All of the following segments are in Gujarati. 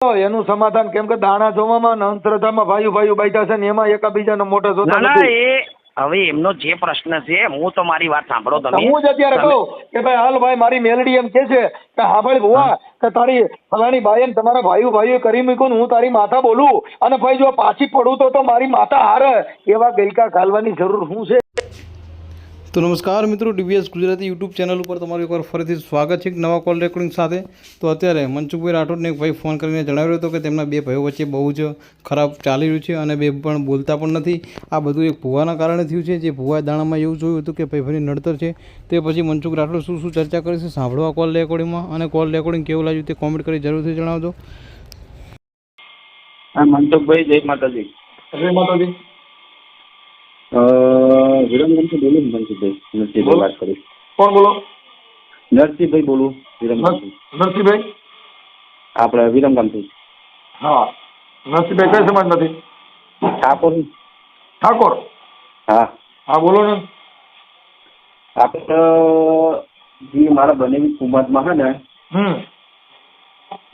એનું સમાધાન કેમ કે દાણા જોવામાં અંધશ્રદ્ધામાં ભાઈ ભાઈઓ બેઠા છે ને એમાં એકાબીજાને મોટા જોતા ના એ હવે એમનો જે પ્રશ્ન છે હું તો મારી વાત સાંભળો તમે. હું જ અત્યારે કહું કે ભાઈ હાલ ભાઈ મારી મેલડી એમ કે છે કે હા ભાઈ ભુવા કે તારી ફલાણી ભાઈ ને તમારા ભાઈઓ ભાઈઓ કરી મૂક્યું હું તારી માતા બોલું. અને ભાઈ જો પાછી પડું તો તો મારી માતા હારે. એવા ગલકા ખાલવાની જરૂર શું છે? તો નમસ્કાર મિત્રો ડીવીએસ ગુજરાતી યુટ્યુબ ચેનલ ઉપર તમારું એકવાર ફરીથી સ્વાગત છે નવા કોલ રેકોર્ડિંગ સાથે. તો અત્યારે મનસુખભાઈ રાઠોડને એક ભાઈ ફોન કરીને જણાવ્યો હતો કે તેમના બે ભાઈઓ વચ્ચે બહુ જ ખરાબ ચાલી રહ્યું છે અને બે પણ બોલતા પણ નથી. આ બધું એક ભૂવાના કારણે થયું છે. જે ભૂવા દાણામાં એવું જોયું હતું કે ભાઈ ભાઈ નડતર છે. તે પછી મનસુખ રાઠોડ શું શું ચર્ચા કરે છે સાંભળવા કોલ રેકોર્ડિંગમાં. અને કોલ રેકોર્ડિંગ કેવું લાગ્યું તે કોમેન્ટ કરી જરૂરથી જણાવજો. મનસુખભાઈ જય માતાજી. જય માતાજી. અ, વિરમગામથી બોલું નરસિંહભાઈ નરસિંહભાઈ વાત કરું કોણ બોલો? નરસિંહભાઈ બોલું વિરમગંજ નરસિંહભાઈ? આપણે વિરમગામથી હા. નરસિંહભાઈ કઈ સમાજ નથી? ઠાકોર. ઠાકોર? હા. હા બોલો ને. આપણે જે મારા બનેવી કુમારમાં છે ને હમ.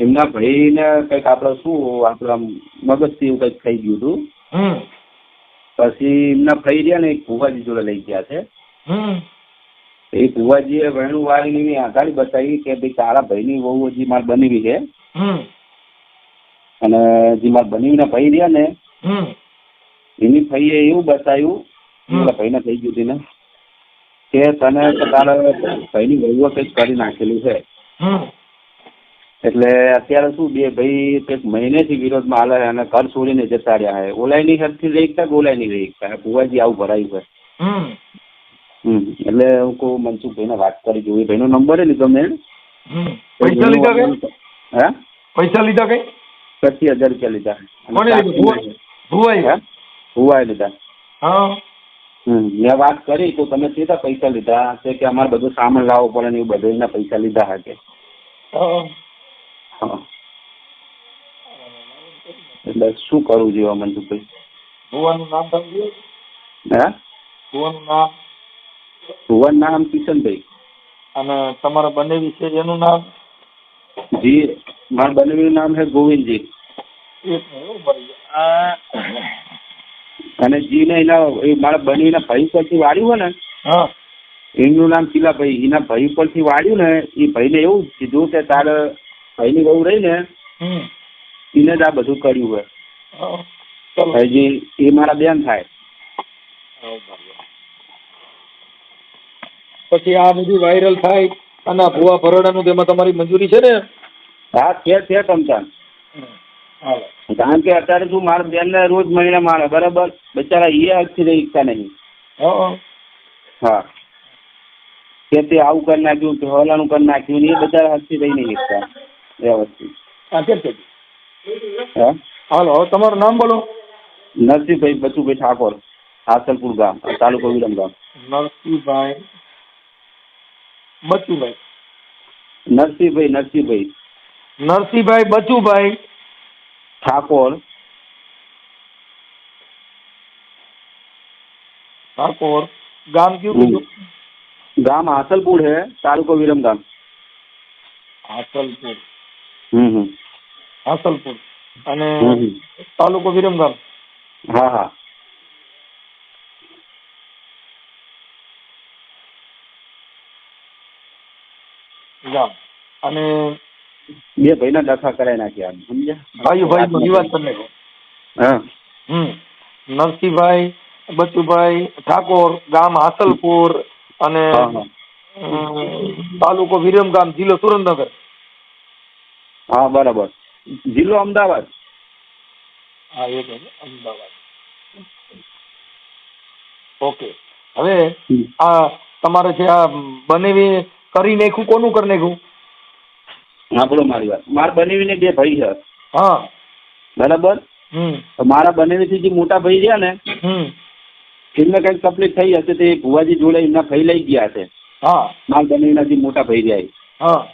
એમના ભાઈને કંઈક આપણે શું આપણે આમ મગજથી એવું કંઈક થઈ ગયું હતું. હમ. પછી એમના ફઈ રહ્યા ને એક ભુવાજી જોડે લઈ ગયા છે. એ ભુવાજીએ વેણું વાળીને આઘાડી બતાવી કે ભાઈ તારા ભાઈની વહુ હજી માર બનેવી છે અને જે મારા બનેવીના ભાઈ રહ્યા ને એની ભાઈએ એવું બતાવ્યું. મારા ભાઈને થઈ ગયું હતી ને કે તને તારા ભાઈની વહુએ કંઈક કરી નાખેલું છે. એટલે અત્યારે શું બે ભાઈ કંઈક મહિનેથી વિરોધમાં હાલે અને ઘર છોડીને જતા રહ્યા છે. ઓલાયની હદથી રહી શકતા કે ઓલાયની રહી શકતા ભુવાજી આવું ભરાયું છે. એટલે હું કહું મનસુખભાઈને વાત કરી જોઉં એ ભાઈનો નંબર લીધો મેં તમે પૈસા લીધા કઈ હે? પૈસા લીધા કઈ પચીસ હજાર રૂપિયા લીધા. ભુવાઈ લીધા? હા? મેં વાત કરી તો તમે સીધા પૈસા લીધા. છે કે અમારે બધું સામાન લાવવો પડે ને એવું બધું એના પૈસા લીધા હા હા. એટલે શું કરવું જોઈએ મનસુખભાઈ ભુવાનું નામ સમજ્યું હે? ભુવાનું નામ. ભુવન નામ કિશનભાઈ. અને તમારા બંને વિશે એનું નામ? જી મારા બનેવીનું નામ છે ગોવિંદજી. અને જી ને એના એ મારા બનેવીના ભાઈ પરથી વાળ્યું હોય ને હા. એમનું નામ કિલાભાઈ. એના ભાઈ પરથી વાળ્યું ને એ ભાઈને એવું કીધું કે તારે ભાઈની વહુ રહી ને એને જ આ બધું કર્યું હોય. ભાઈજી એ મારા બેન થાય. પછી આ બધી વાયરલ થાય અને ભુવા ભરોડાનું તેમાં તમારી મંજૂરી છે ને? હા છે છે સમજાન કારણ કે અત્યારે શું મારા બેનને રોજ મહિને મારે બરાબર? બિચારા એ હાથથી રહી શકતા નહીં. હા કે તે આવું કરી નાખ્યું કે હલાનું કરી નાખ્યું એ બધા હાથથી રહી નહીં શકતા. વ્યવસ્થિત હા કેમ છે હા હાલો હવે તમારું નામ બોલો નરસિંહભાઈ બચુભાઈ ઠાકોર હાસલપુર ગામ તાલુકો વિરમ ગામ નરસિંહભાઈ બચુભાઈ નરસિંહભાઈ નરસિંહભાઈ નરસિંહભાઈ બચુભાઈ ઠાકોર ઠાકોર ગામ કયું હમ. કીધું ગામ હાસલપુર है તાલુકો વિરમ ગામ હાસલપુર હમ હમ હાસલપુર અને. તાલુકો વિરમગામ. હા હા. ગામ. અને બે ભાઈના દાખા કરાવી નાખ્યા સમજ્યા? ભાઈઓ ભાઈ વિવાદ નાખ્યો. હા. હમ. નરસિંહભાઈ બચુભાઈ ઠાકોર ગામ હાસલપુર અને તાલુકો વિરમગામ જિલ્લો સુરેન્દ્રનગર. હા બરાબર. જિલ્લો અમદાવાદ. હા એ અમદાવાદ. ઓકે. હવે આ તમારે જે આ બનેવી કરી નાખ્યું કોનું કરી નાખ્યું? બોલો મારી વાત. મારા બનેવીને બે ભાઈ છે. હા. બરાબર? તો મારા બનેવીથી જે મોટા ભાઈ રહ્યા ને એમને કંઈક તકલીફ થઈ હશે તે ભુવાજી જોડે એમના ભાઈ લઈ ગયા છે. હા. મારા બનેવીના જે મોટા ભાઈ રહ્યા હા.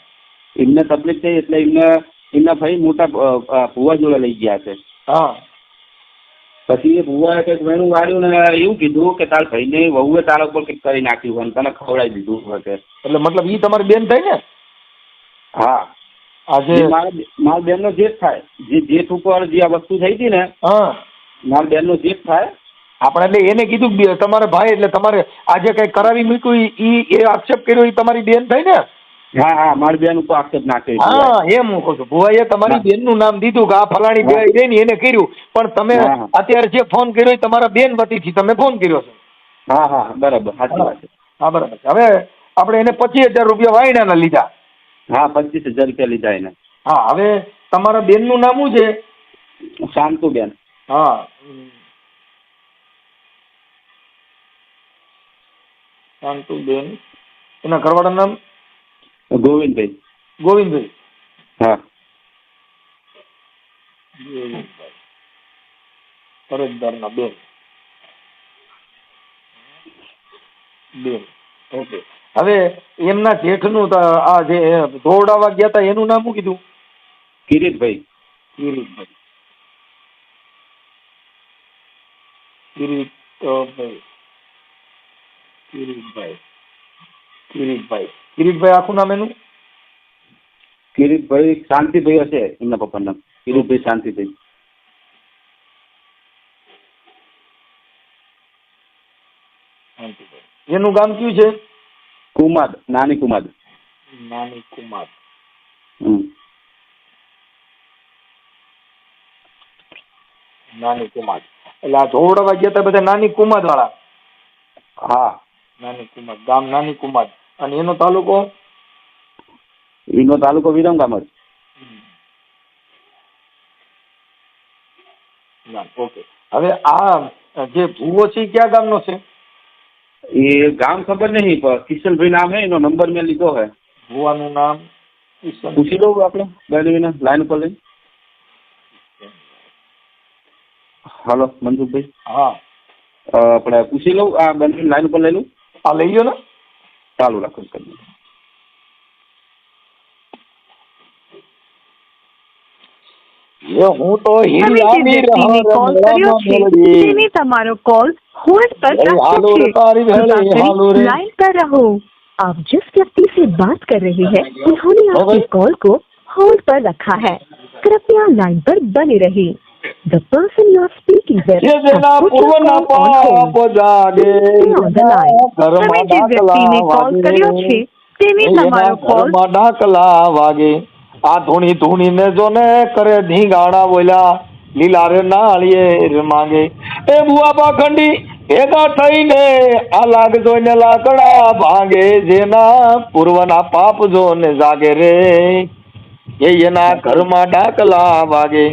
એમને તકલીફ થઈ એટલે એમને એમના ભાઈ મોટા ભુવા જોડે લઈ ગયા છે. હા. પછી એ ભુવાએ કંઈક વેણું વાળ્યું ને એવું કીધું કે તારા ભાઈને વહુએ તારા ઉપર કંઈક કરી નાખ્યું હોય તને ખવડાવી દીધું કે. એટલે મતલબ એ તમારી બેન થાય ને? હા. આજે મારા મારા બેનનો જેઠ થાય. જે જેઠ ઉપર જે આ વસ્તુ થઈ હતી ને હા. મારા બેનનો જેઠ થાય. આપણે એટલે એને કીધું તમારે ભાઈ એટલે તમારે આજે કઈ કરાવી મૂક્યું એ આક્ષેપ કર્યો એ તમારી બેન થઈ ને? હા હા મારી બેન ઉપર આક્ષેપ નાખ્યો હા એમ હું કહું છું. ભુવાઈએ તમારી હા. બેનનું નામ દીધું કે આ ફલાણી બે હા. એને કર્યું. પણ તમે અત્યારે જે ફોન કર્યો એ તમારા બેન વતીથી તમે ફોન કર્યો છે. હા હા બરાબર સાચી વાત હા બરાબર હવે આપણે એને પચીસ હજાર રૂપિયા વાયણાના લીધા. હા પચીસ હજાર રૂપિયા લીધા એને. હા હવે તમારા બેનનું નામ શું છે? શાંતુબેન. હા. શાંતુબેન. એના ઘરવાળાનું નામ? ગોવિંદભાઈ. ગોવિંદભાઈ. હા. ફરજદારના બેન. બેન. ઓકે. હવે એમના જેઠનું આ જે ધોવડાવવા ગયા હતા એનું નામ શું કીધું? કિરીટભાઈ. કિરીટભાઈ. કિરીટભાઈ કિરીટભાઈ. કિરીટભાઈ કિરીટભાઈ આખું નામ એનું? કિરીટભાઈ શાંતિભાઈ હશે એમના પપ્પાનું નામ. કિરીટભાઈ શાંતિભાઈ. શાંતિભાઈ. એનું ગામ કયું છે? કુમાદ નાની કુમાદ. નાની કુમાર નાની કુમાર એટલે આ ધોવડાવા ગયા હતા બધા નાની કુમાર વાળા હા. નાની કુમાર ગામ નાની કુમાર અને એનો તાલુકો? એનો તાલુકો વિરમગામ જ. ઓકે. હવે આ જે ભૂવો છે કયા ગામનો છે? એ ગામ ખબર નહીં પણ કિશનભાઈ નામ હે એનો નંબર મેં લીધો હે. ભુવાનું નામ? પૂછી લઉં આપણે બેનવીને લાઈન ઉપર લઈ. હાલો મનસુખભાઈ હા. આપણે પૂછી લઉં આ બેનવીને લાઈન ઉપર લઈ લઉં. આ લઈ ગયો ને? ચાલુ રાખો કરી એ હું તો તમે જે હીરાની વ્યક્તિને કોલ કર્યો છે તેને તમારો કોલ होल्ड पर अरे रख हालो रे तारी दीजिए बहन, कृपा हालो करें रे। लाइन पर रहो आप जिस व्यक्ति से बात कर रहे हैं उन्होंने हाँ आपके भाई। कॉल को होल्ड पर रखा है कृपया लाइन पर बने The person you speaking with has put your call on hold. Stay on the line. તમે તમારો કોલ વાગે. આ ધૂણી ધૂણી ને જો ને કરે ધીંગાણા બોલ્યા. લીલા રે નાળીએ માંગે. એ બુઆ પાખંડી ભેગા થઈને આ લાગ જોઈને લાકડા ભાંગે. જેના પૂર્વના પાપ જો ને જાગે રે. એ એના ઘરમાં ડાકલા વાગે.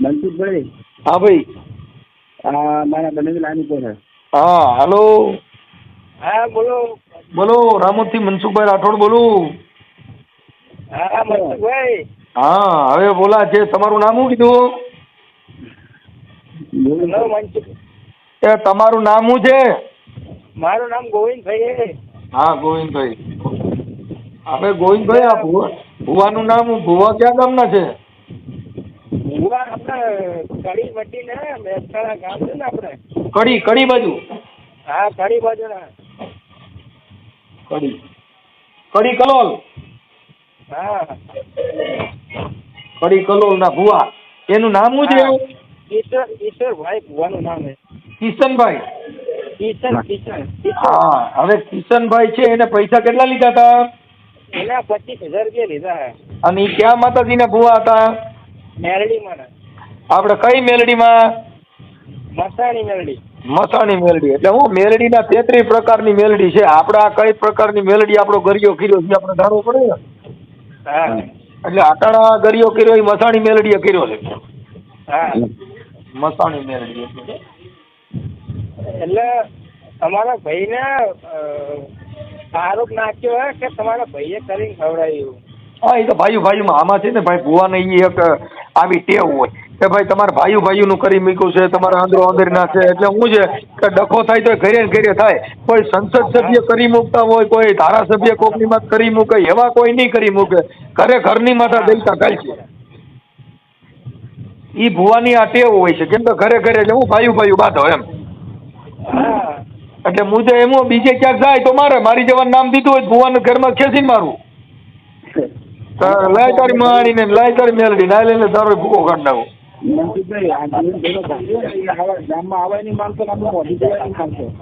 મનસુખભાઈ? હા ભાઈ. હા મારા બેનવી લાઈન ઉપર હે હા હાલો. હા બોલો. બોલો રામોથી મનસુખભાઈ રાઠોડ બોલું. હા મનસુખભાઈ. હા હવે બોલા છે તમારું નામ શું કીધું? મનસુખ. એ તમારું નામ શું છે? મારું નામ ગોવિંદભાઈ હા ગોવિંદભાઈ. હવે ગોવિંદભાઈ આ ભુવા ભુવાનું નામ ભુવા ક્યાં ગામના છે? કડી વટી ને મહેસાણા ગામ છે ને આપણે. કડી કડી બાજુ? હા કડી બાજુના કડી કડી કલોલ. હા. કડી કલોલ ના ભુવા. એનું નામ શું છે ઈશ્વર ઈશ્વરભાઈ ભુવાનું નામ છે. કિશનભાઈ. કિશન કિશન. હા હવે કિશનભાઈ છે એને પૈસા કેટલા લીધા હતા? એના પચીસ હજાર રૂપિયા લીધા અને ક્યાં ક્યાં માતાજીના ભુવા હતા? મેરડીમાં આપણે કઈ મેલડીમાં? મસાણી મેલડી. મસાણી મેલડી. એટલે હું મેલડીના તેત્રીસ પ્રકારની મેલડી છે. આપણે આ કઈ પ્રકારની મેલડી આપણો ગરિયો કર્યો છે આપણે જાણવું પડે ને? હા. એટલે આટાણા ગરિયો કર્યો એ મસાણી મેલડીએ કર્યો છે. હા. મસાણી મેલડી. એટલે. તમારા ભાઈને આરોપ નાખ્યો હે કે તમારા ભાઈએ કરીને ખવડાવ્યું? હા એ તો ભાઈ ભાઈમાં આમાં છે ને ભાઈ ભુવાને એ એક આવી ટેવ હોય. કે ભાઈ તમારે ભાઈઓ ભાઈઓનું કરી મૂક્યું છે તમારા આંદરો ના છે. એટલે હું છે કે ડખો થાય તો ઘરે ઘેરે થાય. કોઈ સંસદ સભ્ય કરી મૂકતા હોય કોઈ ધારાસભ્ય કોકની માથે કરી મૂકે એવા કોઈ નહીં કરી મૂકે. ઘરે ઘરની માથા દેલતા ગાય છે. ઈ ભુવાની આ ટેવ હોય છે. કેમ કે ઘરે ઘરે એટલે હું ભાઈ ભાઈ બાંધો એમ. એટલે એટલે તો એમ બીજે ક્યાંક જાય તો મારે. મારી જવાનું નામ દીધું હોય તો ભુવાનું ઘરમાં ખેંચીને મારું. લાય તારી માણીને લાય તારી મેલડી ના લઈને તારો ભૂકો કાઢ નાખો. મનસુખભાઈ આ ગામમાં નહીં નહીં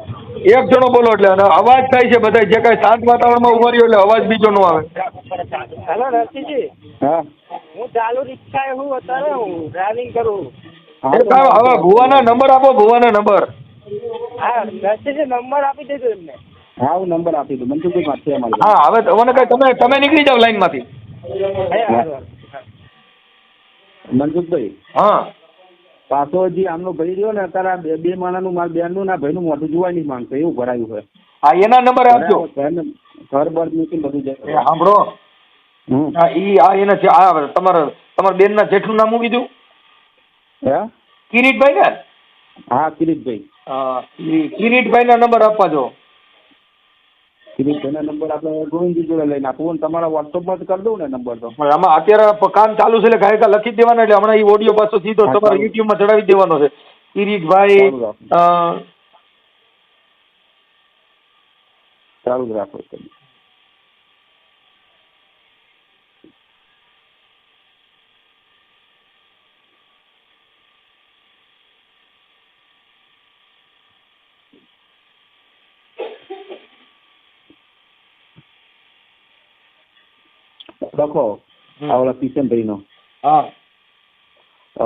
એક જણો બોલો એટલે અને અવાજ થાય છે બધા જે કઈ શાંત વાતાવરણમાં ઊભા રહ્યો એટલે અવાજ બીજો નો આવે. હેલો રસીજી હા. હું ચાલુ રિક્ષા હું અત્યારે હું ડ્રાઇવિંગ કરું હવે ભુવાના નંબર આપો ભુવાના નંબર. હા રસીજી નંબર આપી દેજો એમને. હા હું નંબર આપી દઉં. મનસુખભાઈ હા હવે તમને કઈ તમે તમે નીકળી જાઓ લાઈનમાંથી. હે, હારું. મનસુખભાઈ હા. પાછો હજી આમનો ભાઈ રહ્યો ને અત્યારે બે બે માણાનું મારા બેનનું ના ભાઈનું મોઢું જોવા નહીં માંગતો એવું ભરાયું છે. હા એના નંબર આપજો. ઘર બર મૂકીને બધું જાય સાંભળો. હા ઈ આ એના છે આ તમારા તમારા બેનના જેઠનું નામ શું કીધું? હે? કિરીટભાઈ ને? હા કિરીટભાઈ. હા ઈ કિરીટભાઈના નંબર આપવા જો કિરીટભાઈના નંબર આપણે ગોવિંદજી જોડે લઈને આપું. અને તમારા વોટ્સઅપમાં જ કરી દઉં ને નંબર તો. આમાં અત્યારે કામ ચાલુ છે એટલે ગાયકા લખી જ દેવાના એટલે હમણાં એ ઓડિયો પાછો સીધો તમારા યુટ્યુબમાં ચડાવી દેવાનો છે. કિરીટભાઈ ચાલુ રાખો. લખો હમ. કિશનભાઈ નો હા.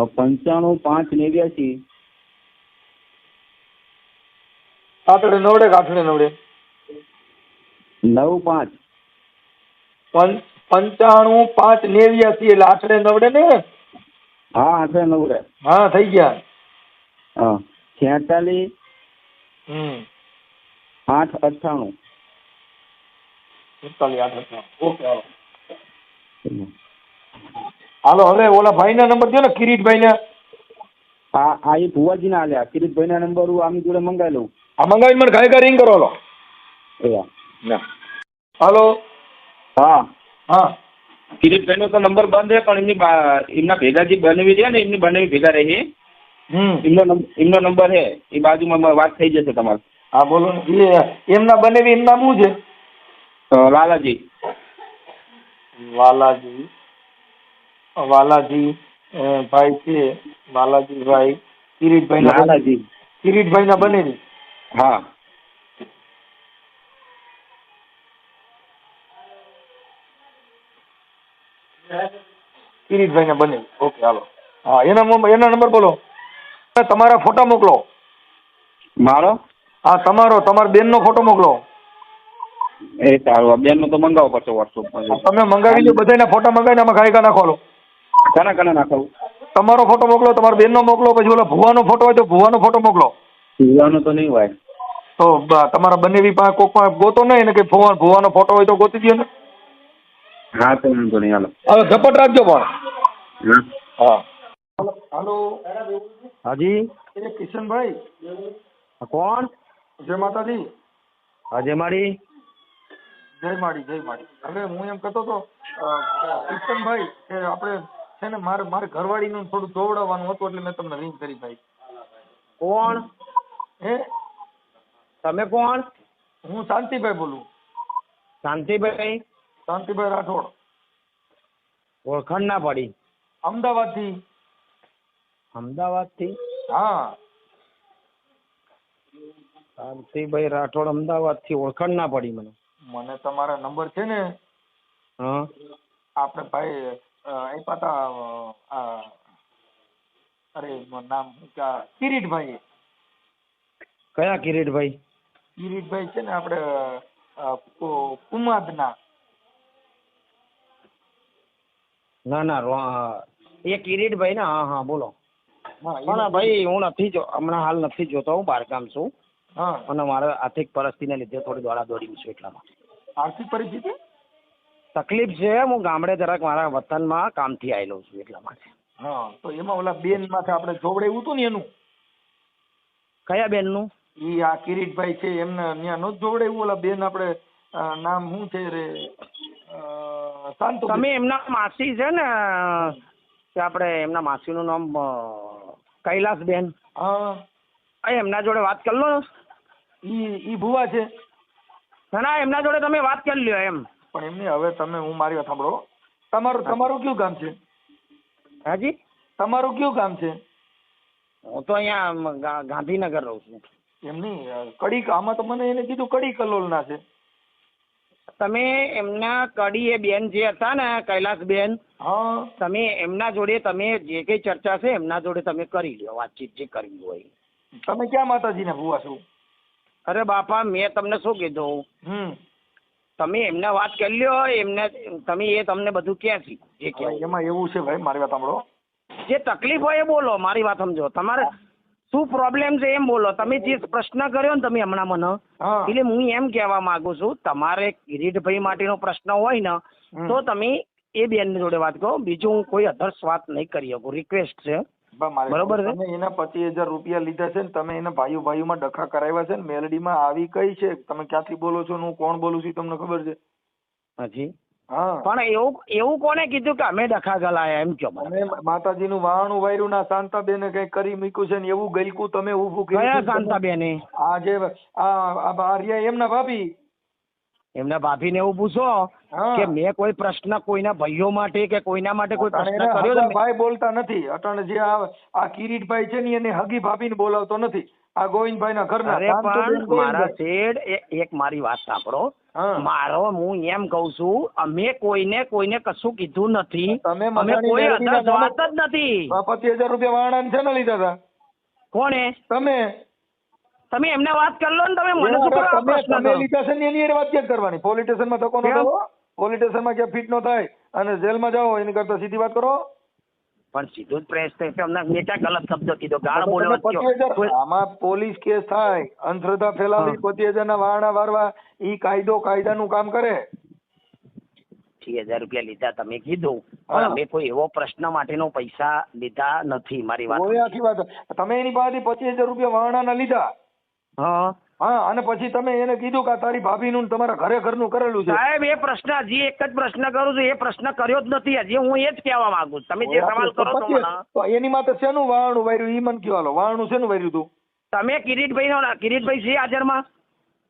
પંચાણું પાંચ નેવ્યાસી. આઠડે નવડે આઠડે નવડે. નવ પાંચ. પંચાણું પાંચ નેવ્યાસી એટલે આઠડે નવડે ને? હા આઠડે નવડે. હા થઈ ગયા. હા. છેતાલીસ. હમ. આઠ અઠાણું છેતાલીસ આઠ અઠાણું ઓકે હાલો હાલો હવે ઓલા ભાઈના નંબર દો ને કિરીટભાઈના. હા આ એ ભુવાજીના આલ્યા કિરીટભાઈના નંબર હું આમની જોડે મંગાવી લઉં. આ મંગાવીને મને ગાયકા રિંગ કરો હાલો. હાલો. હા. હા. કિરીટભાઈનો તો નંબર બંધ છે પણ એમની એમના ભેગા જે બનેવી છે ને એમની બનેવી ભેગા રહી. એમનો એમનો નંબર છે. એ બાજુમાં વાત થઈ જશે તમારે. હા બોલો ને. એ એમના બનેવી એમના શું છે? લાલાજી. વાલાજી વાલાજી ભાઈ છે વાલાજી ભાઈ કિરીટભાઈ ના લાલાજી કિરીટભાઈ ના? બને હા. કિરીટભાઈ ના બને. Okay hello. હા એના એના નંબર બોલો. તમારા ફોટા મોકલો. મારો? હા તમારો તમારા બેનનો ફોટો મોકલો. એ સારું બેનનો તો મંગાવો પડશે વોટ્સઅપ તમે મંગાવી લો બધાના ફોટા મંગાવીને આમાં ગાયકા નાખો લો કના કના નાખાવું? તમારો ફોટો મોકલો તમારા બેનનો મોકલો પછી ઓલા ભુવાનો ફોટો હોય તો ભુવાનો ફોટો મોકલો. ભુવાનો તો નહીં હોય. તો તમારા તમારા બંનેવી પાસે કોક પાસે ગોતો નહીં ને કે ભુવા ભુવાનો ફોટો હોય તો ગોતી દો ને. હા તો વાંધો નહીં હાલો. હવે ઝપટ રાખજો પણ. હા. હા. હાલો. હાજી? એ કિશનભાઈ. કોણ? જય માતાજી. હાજે મારી જય માડી જય માડી હવે હું એમ કહેતો હતો અ, કિશનભાઈ કે આપણે છે ને મારે મારે ઘરવાળીનું થોડું જોવડાવવાનું હતું એટલે મેં તમને રિંગ કરી ભાઈ. કોણ? હે? તમે કોણ? હું શાંતિભાઈ બોલું. શાંતિભાઈ? શાંતિભાઈ રાઠોડ. ઓળખાણ ના પડી. અમદાવાદથી. અમદાવાદથી? હા. શાંતિભાઈ રાઠોડ અમદાવાદથી. ઓળખાણ ના પડી મને. મને તમારા નંબર છે ને? હા. આપણે ભાઈ આપ્યા હતા આ અરે નામ કિરીટભાઈ કયા કિરીટભાઈ? કિરીટભાઈ છે ને આપણે કુમાદના. ના ના એ કિરીટભાઈ ને હા હા બોલો. ના પણ ભાઈ હું નથી જો હમણાં હાલ નથી જોતો હું બહારગામ છું. અને મારે આર્થિક પરિસ્થિતિને લીધે થોડી દોડા દોડી છું એટલામાં. આર્થિક પરિસ્થિતિ? તકલીફ છે હું ગામડે જરાક મારા વતનમાં કામથી આવેલો છું એટલા માટે. હા તો એમાં ઓલા બેન માથે આપણે જોવડાવ્યું હતું ને એનું? કયા બેનનું? ઈ આ કિરીટભાઈ છે એમને ત્યાં નહોતું જોવડાવ્યું ઓલા બેન આપણે નામ શું છે રે? શાંતુ તમે એમના માસી છે ને કે આપણે એમના માસીનું નામ કૈલાસ બેન? હા. એમના જોડે વાત કરી લો. ને ઈ ઈ ભુવા છે. ના ના એમના જોડે તમે વાત કરી લ્યો એમ. પણ એમની હવે તમે હું મારી વાત સાંભળો. તમારું તમારું કયું ગામ છે? હાજી? તમારું કયું ગામ છે? હું તો અહીંયા ગાંધીનગર રહું છું. એમની કડી આમાં તો મને એને કીધું કડી કલોલના છે. તમે એમના કડી એ બેન જે હતા ને કૈલાસબેન હા. તમે એમના જોડે તમે જે કઈ ચર્ચા છે એમના જોડે તમે કરી લ્યો વાતચીત જે કરવી હોય. તમે ક્યાં માતાજીને ભુવા છો? અરે બાપા મેં તમને શું કીધું? હમ. તમે એમને વાત કરી લ્યો એમને તમે એ તમને બધું ક્યાંથી? જે હવે એમાં એવું છે ભાઈ મારી વાત સાંભળો. જે તકલીફ હોય એ બોલો મારી વાત સમજો. તમારે શું પ્રોબ્લેમ છે એમ બોલો. તમે જે પ્રશ્ન કર્યો ને તમે હમણાં મને એટલે હું એમ કહેવા માંગુ છું તમારે કિરીટભાઈ માટેનો પ્રશ્ન હોય ને તો તમે એ બેન જોડે વાત કરો. બીજું હું કોઈ અધર્સ વાત નહીં કરી શકું. રિક્વેસ્ટ છે. બરોબર છે? તમે એના પચીસ હજાર રૂપિયા લીધા છે ને તમે એના ભાઈઓ ભાઈઓમાં ડખા કરાવ્યા છે ને મેલડીમાં આવી કઈ છે? તમે ક્યાંથી બોલો છો ને હું કોણ બોલું છું તમને ખબર છે? હાજી. હા. પણ એવું એવું કોને કીધું કે અમે ડખા ગલાયા એમ કહો મને? માતાજીનું વાહણું વાયરું ના શાંતાબેને કઈ કરી મૂક્યું છે ને એવું ગલકું તમે ઊભું કર્યું કયા છે. શાંતાબેને? આ જે આ આ બારિયા એમના ભાભી. એમના ભાભીને એવું પૂછો કે મેં કોઈ પ્રશ્ન કોઈના ભાઈઓ માટે કે કોઈના માટે કોઈ પ્રશ્ન કર્યો તો ભાઈ બોલતા નથી. અટણ જે આ કિરીટભાઈ છે ને એને હગી ભાભીને બોલાવતો નથી. આ ગોવિંદભાઈ ના ઘરના અરે પણ મારા શેડ એક મારી વાત સાંભળો. મારો હું એમ કઉ છું અમે કોઈને કોઈને કશું કીધું નથી. અમે કોઈ અધર વાત જ નથી. પચીસ હજાર રૂપિયા વાણાને છે ને લીધા હતા? કોણે? તમે? તમે એમને વાત કરી લો ને તમે મને શું કરો તમે તમે લીધા છે ને એની હારે વાત કેમ કરવાની? પોલીસ સ્ટેશનમાં ધક્કો ન? થવો પોલીસ સ્ટેશનમાં ક્યાં ફિટ ન થાય અને જેલમાં જાઓ એની કરતા સીધી વાત કરો. પણ સીધું જ પ્રેસ થઈ છે. અમને મેં ક્યાં ગલત શબ્દ કીધો? ગાળ કોઈ- આમાં પોલીસ કેસ થાય. અંધશ્રદ્ધા ફેલાવી. પચીસ હજાર ના વારણા વારવા ઈ કાયદો કાયદાનું કામ કરે. છ હજાર રૂપિયા લીધા તમે કીધું. હા. પણ અમે કોઈ એવો પ્રશ્ન માટેનો પૈસા લીધા નથી મારી વાત વાત તમે એની પાસેથી પચીસ હજાર રૂપિયા વારણાના લીધા. હા. હા અને પછી તમે એને કીધું કે તારી ભાભીનું ને તમારા ઘરે ઘરનું કરેલું છે. સાહેબ એ પ્રશ્ન હજી એક જ પ્રશ્ન કરું છું એ પ્રશ્ન કર્યો જ નથી હજી. હું એ જ કહેવા માંગુ છું. તમે જે સવાલ કરો છો તો એની માટે શેનું વારણું વાર્યું? ઈ મને કયો હાલો. વારણું શેનું વાર્યું તું? તમે કિરીટભાઈ નો? કિરીટભાઈ છે હાજરમાં?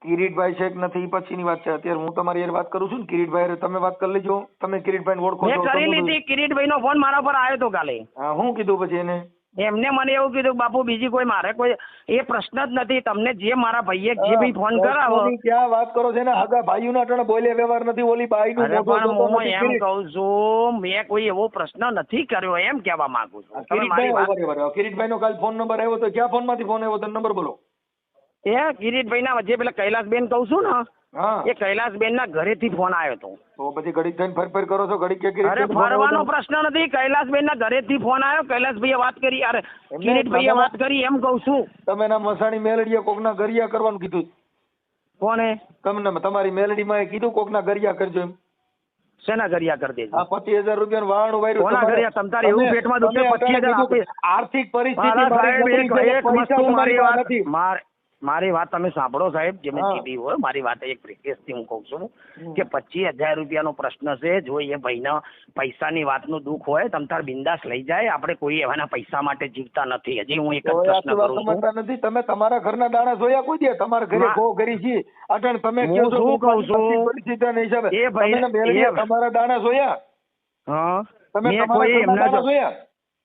કિરીટભાઈ છે કે નથી? પછી પછીની વાત છે. અત્યારે હું તમારી વાત કરું છું ને કિરીટભાઈ તમે વાત કરી લેજો. તમે કિરીટભાઈ ઓળખો મેં કરી લીધી. કિરીટભાઈ નો ફોન મારા પર આવ્યો તો કાલે. હા હું કીધું પછી એને? એમને મને એવું કીધું બાપુ બીજી કોઈ મારે કોઈ એ પ્રશ્ન જ નથી. તમને જે મારા ભાઈએ જે બી ફોન કરાવો ક્યાં વાત કરો છે? ને હગા ભાઈઓના અટાણે બોલે વ્યવહાર નથી. ઓલી ભાઈ નું પણ હું એમ કહું કઉ છું મેં કોઈ એવો પ્રશ્ન નથી કર્યો એમ કહેવા માંગુ છું. કિરીટભાઈ. કિરીટભાઈનો કાલ ફોન નંબર આવ્યો તો ક્યાં ફોનમાંથી ફોન આવ્યો? તો નંબર બોલો. એ કિરીટભાઈ ના જે પેલા કૈલાસબેન કહું છું ને એ કૈલાસબેન ના ઘરેથી ફોન આવ્યો હતો. તો પછી ઘડી થઈને ફર ફર કરો છો ઘડી કે અરે ફરવાનો પ્રશ્ન નથી. કૈલાસબેન ના ઘરેથી ફોન આવ્યો. કૈલાસભાઈએ વાત કરી. અરે કિરીટભાઈએ વાત કરી. એમ કહું છું. તમે ના મસાણી મેલડીએ કોકના ગરિયા કરવાનું કીધું. કોને? તમને તમારી મેલડી માં કીધું કોક ના ગરિયા કરજો એમ. શેના ગરિયા કરી દેજો? આ પચીસ હજાર રૂપિયા વાળું વાયરું કોના ગરિયા? ઘરિયા? તમ તારે એવું પેટમાં દુખે પચીસ 25,000 અટાણે કીધું, આપી- આર્થિક પરિસ્થિતિ મારી વાત નથી. માર- મારી વાત તમે સાંભળો સાહેબ જે મેં કીધી હોય મારી વાત એક રિક્વેસ્ટથી હું કહું છું કે પચીસ હજાર રૂપિયાનો પ્રશ્ન છે જો એ ભાઈને પૈસાની વાતનું દુઃખ હોય તમ તાર બિંદાસ લઈ જાય આપણે કોઈ એવાના પૈસા માટે જીવતા નથી. હજી હું એક જ પ્રશ્ન કરું છું. નથી. તમે તમારા ઘરના દાણા જોયા કોઈ દે? તમારા ઘરે ગો કરી છે. અટણ તમે હું શું કહું છું? પરિસ્થિતિના હિસાબે. એ મેળવીએ તમારા દાણા જોયા? હા. તમે કોઈ એમના જોયા?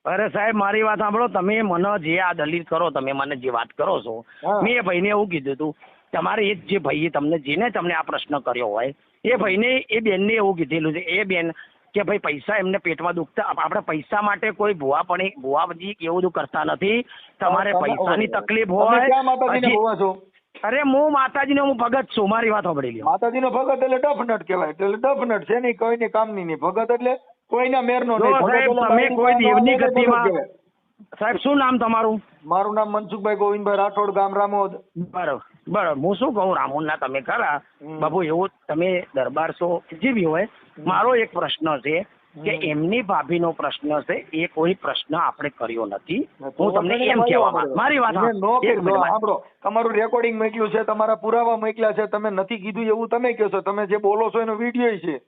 અરે સાહેબ મારી વાત સાંભળો. તમે મને જે આ દલીલ કરો તમે મને જે વાત કરો છો મેં એ ભાઈને એવું કીધું હતું તમારે એ જ ભાઈએ તમને જેને તમને આ પ્રશ્ન કર્યો હોય એ ભાઈને એ બેનને એવું કીધેલું છે એ બેન કે ભાઈ પૈસા એમને પેટમાં દુખતા આપ- આપણે પૈસા માટે કોઈ ભુવાપણી ભુવાજી એવું બધું કરતા નથી. તમારે તમે- પૈસાની તકલીફ હોય અરે હું માતાજીનો હું ભગત છું મારી વાત સાંભળી લ્યો. માતાજીનો ભગત એટલે ડફનટ કહેવાય એટલે ડફનટ છે નહીં કોઈ ની કામની નહીં. ભગત એટલે કોઈના મેરનો નહીં. સાહેબ, તમે કોઈ દેવની ગતિમાં- સાહેબ શું નામ તમારું? મારું નામ મનસુખભાઈ ગોવિંદભાઈ રાઠોડ ગામ રામોદ. બરોબર બરોબર. હું શું કહું રામુલના તમે ખરા. બાબુ એવું તમે દરબાર છો જે બી હોય મારો એક પ્રશ્ન છે કે એમની ભાભી નો પ્રશ્ન છે એ કોઈ પ્રશ્ન આપણે કર્યો નથી. હું તમને એમ કહેવા મારી વાત નો સાંભળો તમારું રેકોર્ડિંગ મોકલ્યું છે તમારા પુરાવા મોકલ્યા છે તમે નથી કીધું એવું તમે કહો છો તમે જે બોલો છો એનો વીડિયો છે.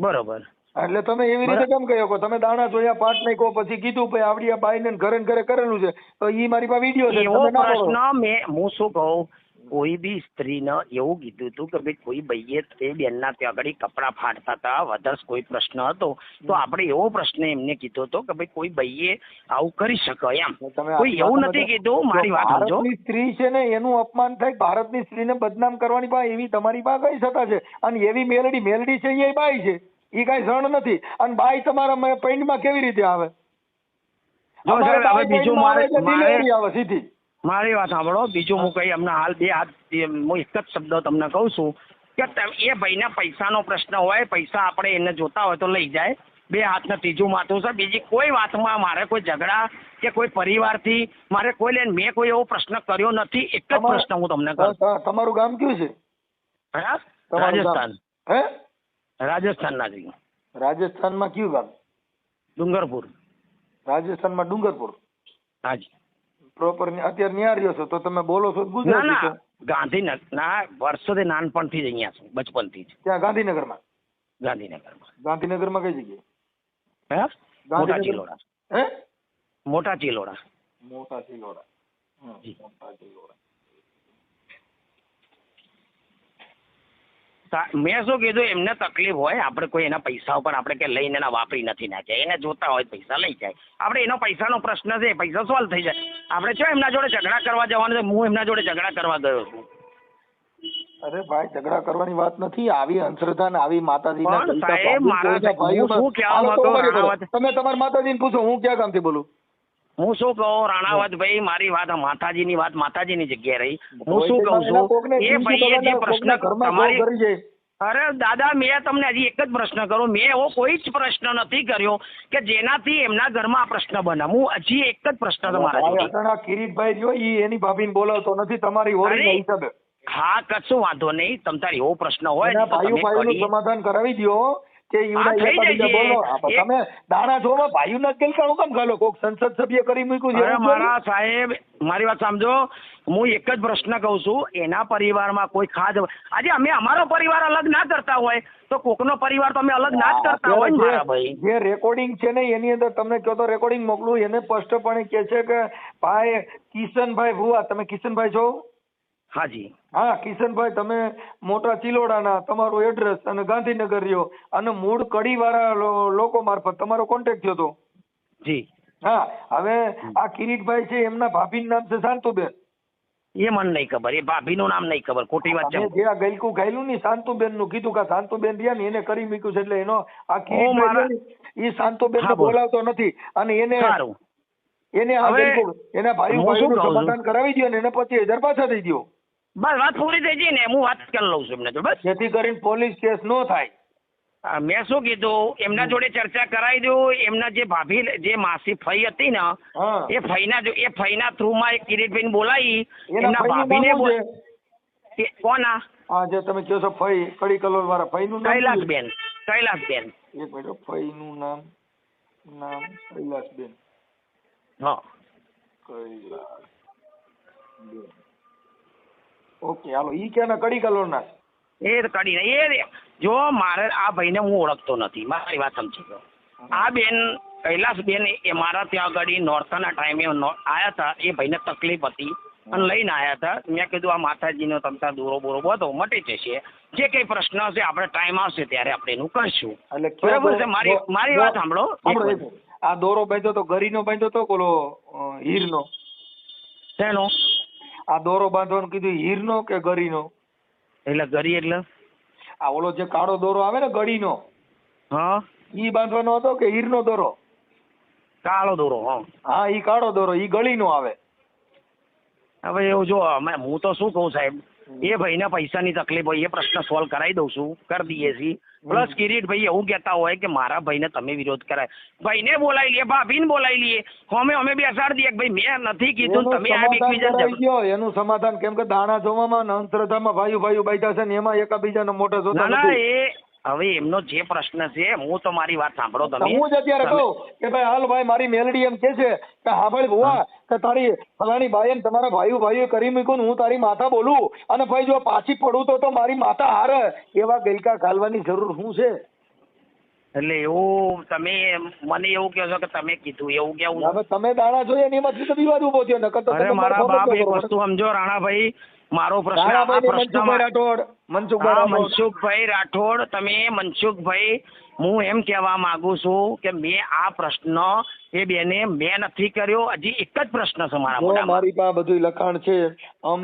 બરોબર. એટલે તમે એવી રીતે કેમ કહ્યો છો તમે દાણા જોયા પાટ નહીં કહો પછી કીધું ભાઈ આવડી આ બાઈને ઘરે ને ઘરે કરેલું છે. તો ઈ મારી પાસે વીડિયો છે એવો. પ્રશ્ન મેં હું શું કહું? કોઈ બી સ્ત્રીને એવું કીધું હતું કે ભાઈ કોઈ ભાઈએ તે બેનના ત્યાં આગળ કપડાં ફાડતા હતા વધારે કોઈ પ્રશ્ન હતો. તો આપણે એવો પ્રશ્ન એમને કીધો હતો કે ભાઈ કોઈ ભાઈએ આવું કરી શકે એમ. તમે કોઈ એવું નથી કીધું મારી વાત સમજો. સ્ત્રી છે ને એનું અપમાન થાય ભારતની સ્ત્રીને બદનામ કરવાની બા એવી તમારી પાસે કઈ સત્તા છે? અને એવી મેલડી મેલડી છે એ બાઈ છે. એ કઈ જણ નથી. અને બાઈ તમારા પેન્ટમાં કેવી રીતે આવે? જો સાહેબ, હવે બીજું મારે- આવે સીધી. મારી વાત સાંભળો બીજું હું કઈ અમને હાલ બે હાથ હું એક જ શબ્દ તમને કહું છું કે એ ભાઈના પૈસાનો પ્રશ્ન હોય પૈસા આપણે એને જોતા હોય તો લઈ જાય. બે હાથને ત્રીજું માથું. છે બીજી કોઈ વાતમાં મારે કોઈ ઝઘડા કે કોઈ પરિવારથી મારે કોઈ લઈને મેં કોઈ એવો પ્રશ્ન કર્યો નથી. એક જ પ્રશ્ન હું તમને ત- તમારું ગામ કયું છે? હા? રાજસ્થાન. હે? રાજસ્થાનના જઈએ રાજસ્થાનમાં કયું ગામ ડુંગરપુર રાજસ્થાનમાં ડુંગરપુર હાજી પ્રોપર અત્યારે ન્યા રહ્યો છો તો તમે બોલો છો ના ગુજરાતી ના છો ગાંધીનગર ના વર્ષોથી નાનપણથી જ અહીંયા છું બચપનથી જ ત્યાં ગાંધીનગરમાં ગાંધીનગરમાં ગાંધીનગરમાં કઈ જગ્યાએ હે મોટા ગાંધીનગર- ચિલોડા હે મોટા ચિલોડા મોટા ચિલોડા હમ, જી. મોટા ચિલોડા મેં શું કીધું એમને તકલીફ હોય આપણે કોઈ એના પૈસા ઉપર આપણે કે લઈને એના વાપરી નથી નાખ્યા. એને જોતા હોય પૈસા લઈ જાય. આપણે એનો પૈસાનો પ્રશ્ન છે પૈસા સોલ્વ થઈ જાય. આપણે છો એમના જોડે ઝઘડા કરવા જવાનું છે? હું એમના જોડે ઝઘડા કરવા ગયો છું. અરે ભાઈ ઝઘડા કરવાની વાત નથી. આવી અંધશ્રદ્ધા ને આવી સાહેબ, મારા ભાઈ હું? તમે તમારા માતાજીને પૂછો હું ક્યાં કામથી બોલું? હું શું કહું? રાણાવતભાઈ મારી વાત માતાજીની વાત માતાજીની જગ્યાએ રહી. હું શું કહું છું? એ ભાઈએ જે પ્રશ્ન તમારી. અરે દાદા મેં તમને હજી એક જ પ્રશ્ન કરું. મેં એવો કોઈ જ પ્રશ્ન નથી કર્યો કે જેનાથી એમના ઘરમાં આ પ્રશ્ન બને. હું હજી એક જ પ્રશ્ન તમારા ભાઈ, કિરીટભાઈ જો એ એની ભાભીને બોલાવતો નથી તમારી હિસાબે. હા કશું વાંધો નહીં. તમ તારી એવો પ્રશ્ન હોય સમાધાન કરાવી દ્યો. કે ઈવડા. બોલો. એક- તમે દાણા જોવા ભાઈઓના જ ગલકાણું કેમ ગાલો? કોક સંસદ સભ્ય કરી મૂક્યું છે મારા સાહેબ મારી વાત સમજો હું એક જ પ્રશ્ન કહું છું. એના પરિવારમાં કોઈ ખાદ આજે અમે અમારો પરિવાર અલગ ના કરતા હોય. તો કોકનો પરિવાર તો અમે અલગ ના જ કરતા હોય મારા ભાઈ? જે- જે રેકોર્ડિંગ છે ને એની અંદર તમને કહો તો રેકોર્ડિંગ મોકલું એને સ્પષ્ટપણે કહે છે કે ભાઈ કિશનભાઈ ભુવા તમે કિશનભાઈ છો? હાજી. હા કિશનભાઈ તમે મોટા ચિલોડાના તમારું એડ્રેસ અને ગાંધીનગર રહ્યો અને મૂળ કડીવાળા લોકો મારફત તમારો કોન્ટેક્ટ થયો હતો જી. હા હવે આ કિરીટભાઈ છે એમના ભાભીનું નામ છે શાંતુબેન. એ મને નહીં ખબર એ ભાભીનું નામ નહીં ખબર ખોટી વાત છે જે આ ગલકું ગાયલું ની શાંતુબેનનું કીધું કે શાંતુબેન રહ્યા ને એને કરી મૂક્યું છે એટલે એનો આ કિરીટભાઈ એ શાંતુબેન બોલાવતો નથી. અને એને એને આ ગલકું એના ભાઈ ભાઈનું સમાધાન કરાવી દો ને એને પચીસ હજાર પાછા દઈ દો બસ વાત પૂરી થઈ ગઈ ને હું વાત કરી લઉં છું એમને બસ. જેથી કરીને પોલીસ કેસ નો થાય. મેં શું કીધું એમના જોડે ચર્ચા કરાવી દઉં એમના જે ભાભી જે માસી ફઈ હતી ને એ ફઈના એ ફઈના થ્રુમાં એક કિરીટભાઈને બોલાવી એમના ભાભીને કોના? હા જે તમે કહો છો ફઈ કડી કલોલ વાળા ફઈ નું નામ શું છે? કૈલાસબેન કૈલાસબેન. એક મિનિટ ફઈ નું નામ નામ કૈલાસબેન. હા. કૈલાસબેન. ઓકે હાલો. ઈ ક્યાંના કડી કલોલ ના એ કરીને એ જો મારે આ ભાઈને હું ઓળખતો નથી મારી વાત સમજી આ બેન કૈલાસબેન એ મારા ત્યાં આગળ નોરતાના ટાઈમે આયા હતા એ ભાઈને તકલીફ હતી. અને લઈને આયા હતા. મેં કીધું આ માતાજીનો તમતા દોરો બોરો બધો મટી જશે. જે કઈ પ્રશ્ન હશે આપણે ટાઈમ આવશે ત્યારે આપણે એનું કરશું. બરાબર છે? મારી મારી વાત સાંભળો. આ દોરો બાંધ્યો તો ગરીનો બાંધ્યો તો કોલો હીરનો? શેનો? આ દોરો બાંધવાનું કીધું હીરનો કે ગરીનો? એટલે ગરી એટલે? આ ઓલો જે કાળો દોરો આવે ને ગળીનો હા. ઈ બાંધવાનો હતો કે હીરનો દોરો? કાળો દોરો હા. હા ઈ કાળો દોરો ઈ ગળીનો આવે. હવે એવું જો અમે હું તો શું કહું સાહેબ? એ ભાઈને પૈસાની તકલીફ હોય એ પ્રશ્ન સોલ્વ કરાવી દઉં છું કરી દઈએ છીએ. પ્લસ કિરીટભાઈ એવું કહેતા હોય કે મારા ભાઈને તમે વિરોધ કરાય. ભાઈને બોલાવી લઈએ ભાભીને બોલાવી લઈએ અમે અમે બેસાડી દઈએ ભાઈ મેં નથી કીધું તમે આ એકબીજા એનું સમાધાન કેમ કે દાણા જોવામાં ને ભાઈ ભાઈ બાંધ્યા છે ને એમાં એકાબીજાને મોટો જોતા ના એ હવે એમનો જે પ્રશ્ન છે હું તો મારી વાત સાંભળો તમે. હું જ અત્યારે કહું કે ભાઈ હાલ ભાઈ મારી મેલડી એમ કે છે કે હા ભાઈ ભુવા કે તારી ફલાણી બાઈ ને તમારા ભાઈઓ ભાઈઓ કરી મૂક્યું હું તારી માતા બોલું. અને ભાઈ જો પાછી પડું તો તો મારી માતા હારે. એવા ગલકા ખાલવાની જરૂર શું છે? એટલે એવું તમે મને એવું કહો છો કે તમે કીધું એવું કેવું હવે તમે દાણા જોઈએ ને એમાંથી તો વિવાદ ઊભો થયો નકર તો મારા મારા બાપ એક વસ્તુ સમજો રાણાભાઈ મારો પ્રશ્ન આ ને પ્રશ્નમાં રાઠોડ. મનસુખભાઈ રાઠોડ. મનસુખભાઈ રાઠોડ તમે મનસુખભાઈ હું એમ કહેવા માંગુ છું કે મેં આ પ્રશ્ન એ બેને મેં નથી કર્યો હજી એક જ પ્રશ્ન છે મારા મોઢામાં. મારી પાસે બધું લખાણ છે.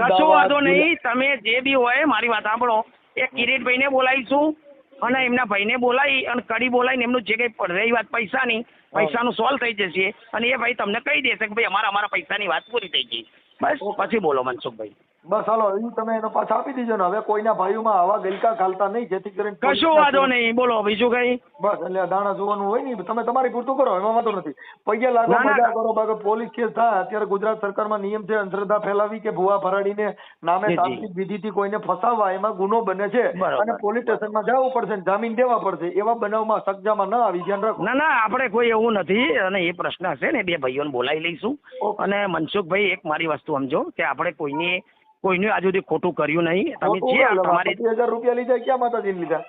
કશો વાંધો નહીં તમે જે બી હોય મારી વાત સાંભળો. એ કિરીટભાઈને બોલાવીશું અને એમના ભાઈને બોલાવી અને કડી બોલાવીને એમનું જે કંઈ રહી વાત પૈસાની પૈસાનું સોલ્વ થઈ જશે અને એ ભાઈ તમને કહી દેશે કે ભાઈ અમારા અમારા પૈસાની વાત પૂરી થઈ ગઈ. બસ પછી બોલો મનસુખભાઈ. બસ હાલો એ તમે એનો પાછા આપી દીજો ને. હવે કોઈના ભાઈઓમાં આવા ગલકા ખાલતા નહીં જેથી કરીને કશું વાંધો નહીં. બોલો બીજું કઈ? બસ એટલે દાણા જોવાનું હોય ને તમે તમારી પૂરતું કરો એમાં વાંધો નથી. પૈયા લાગો. મજા કરો બાકી પોલીસ કેસ થાય. અત્યારે ગુજરાત સરકારમાં નિયમ છે અંધશ્રદ્ધા ફેલાવી કે ભુવા ફરાડીને નામે. તાંત્રિક વિધિથી કોઈને ફસાવવા એમાં ગુનો બને છે. અને પોલીસ સ્ટેશનમાં જવું પડશે જામીન દેવા પડશે. એવા બનાવમાં સકજામાં ન આવી ધ્યાન રાખો. ના ના આપણે કોઈ એવું નથી. અને એ પ્રશ્ન હશે ને બે ભાઈઓને બોલાવી લઈશું. અને મનસુખભાઈ એક મારી વસ્તુ સમજો કે આપણે કોઈની કોઈનું આજ સુધી ખોટું કર્યું નહીં. તમે જે તમારી હજાર રૂપિયા લીધા ક્યાં માતાજીને લીધા?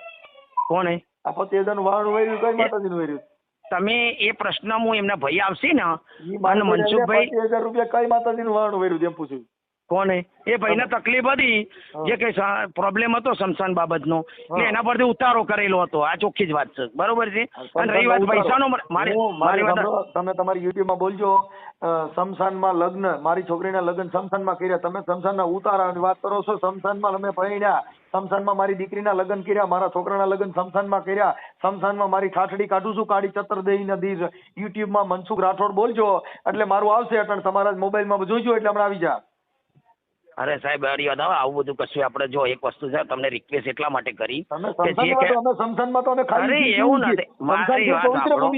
કોને? આ પચીસ હજાર વાહન વહેર્યું કઈ માતાજીનું વહેર્યું તમે એ પ્રશ્ન હું એમના ભાઈ આવશે ને. મનસુખભાઈ પચીસ હજાર રૂપિયા કઈ માતાજીનું વાહન વહેર્યું એમ પૂછ્યું કોને? એ ભાઈને તકલીફ હતી. જે કઈ પ્રોબ્લેમ હતો સમસાન બાબતનો. એટલે એના પરથી ઉતારો કરેલો હતો. આ ચોખ્ખી જ વાત છે. બરોબર છે? અને રહી વાત પૈસાનો મારી મારી વાત તમે તમારી યુટ્યુબમાં બોલજો. શમશાનમાં લગ્ન મારી છોકરીના લગ્ન શમશાનમાં કર્યા. તમે શમશાનના ઉતારાની વાત કરો છો. શમશાનમાં અમે પરણ્યા શમશાનમાં મારી દીકરીના લગ્ન કર્યા. મારા છોકરાના લગ્ન શમશાનમાં કર્યા. શમશાનમાં મારી ઠાઠડી કાઢું છું. કાળી ચતરદેહી નદી યુટ્યુબમાં મનસુખ રાઠોડ બોલજો. એટલે મારું આવશે એટલે તમારા મોબાઈલમાં જોઈજો એટલે હમણાં આવી જા. અરે સાહેબ અરે યાદ આવે આવું બધું કશું આપણે જો એક વસ્તુ છે તમને રિક્વેસ્ટ એટલા માટે કરી કે જે કે શમશાનમાં તો અમે ખાલી એવું નથી. મારી વાત સાંભળો.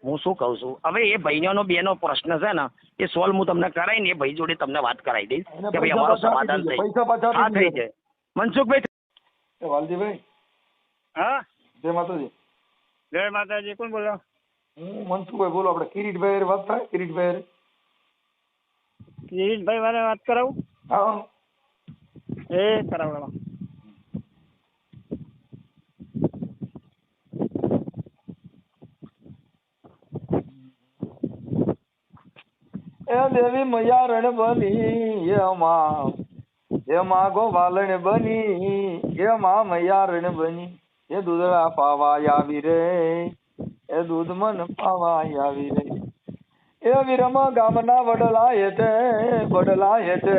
હું શું કહું છું હવે એ ભાઈનો બેનો પ્રશ્ન છે ને એ સોલ્વ હું તમને કરાવીને એ ભાઈ જોડે તમને વાત કરાવી દઈશ કે ભાઈ અમારું સમાધાન થઈ પૈસા હા થઈ. જાય મનસુખભાઈ વાલજીભાઈ હા જય માતાજી જય માતાજી કોણ બોલો હું મનસુખભાઈ બોલો આપણે કિરીટભાઈ વાત થાય કિરીટભાઈ? કિરીટભાઈ મારે વાત કરાવું? હા. એ કરાવડાવો એ દેવી મયારણ બની એ માં. એ માં ગોવાલણ બની એ માં મયારણ બની. એ દૂધળા પાવા આવી રે એ દૂધ મન પાવા આવી રે. એ વિરમ ગામના વડલા હેતે વડલા હેતે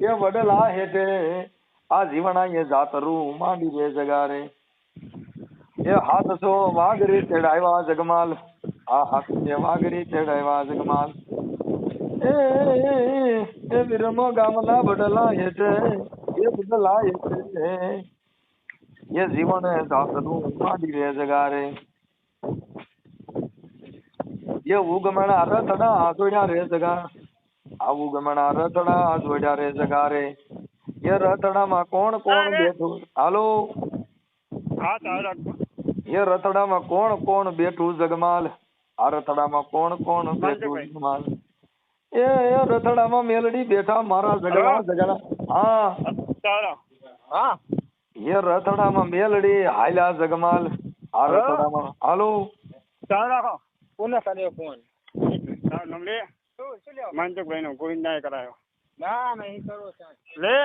એ વડલા હેતે આ જીવણા એ જાતરું માંડી બે જગારે. એ હાથ સો વાઘરી તેડાવ્યા જગમાલ, આ હાથ છે વાઘરી તેડાવ્યા જગમાલ. એ એ વિરમ ગામના વડલા હેતે એ વડલા હેતે એ જીવણ જાતરું માંડી બે જગારે. એ ઉગમણા રથડા જોડ્યા રે જગા આ ઉગમણા રથડા જોડ્યા રે જગારે. એ રથડામાં કોણ કોણ બેઠું? હાલો. હા એ રથડામાં કોણ કોણ બેઠું જગમાલ? આ રથડામાં કોણ કોણ બેઠું. જગમાલ? એ એ રથડામાં મેલડી બેઠા મારા જગડા જગડા. હા. હા. એ રથડામાં મેલડી હાલ્યા જગમાલ. આ? રથડામાં હાલો. કોને કર્યો ફોન? ચાલો લે. મનસુખભાઈ નો ગોવિંદાએ કરાયો. ના નહીં કરો લે.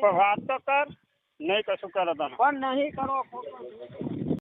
પણ વાત તો કર. નહીં કશું કરો તને પણ નહીં કરો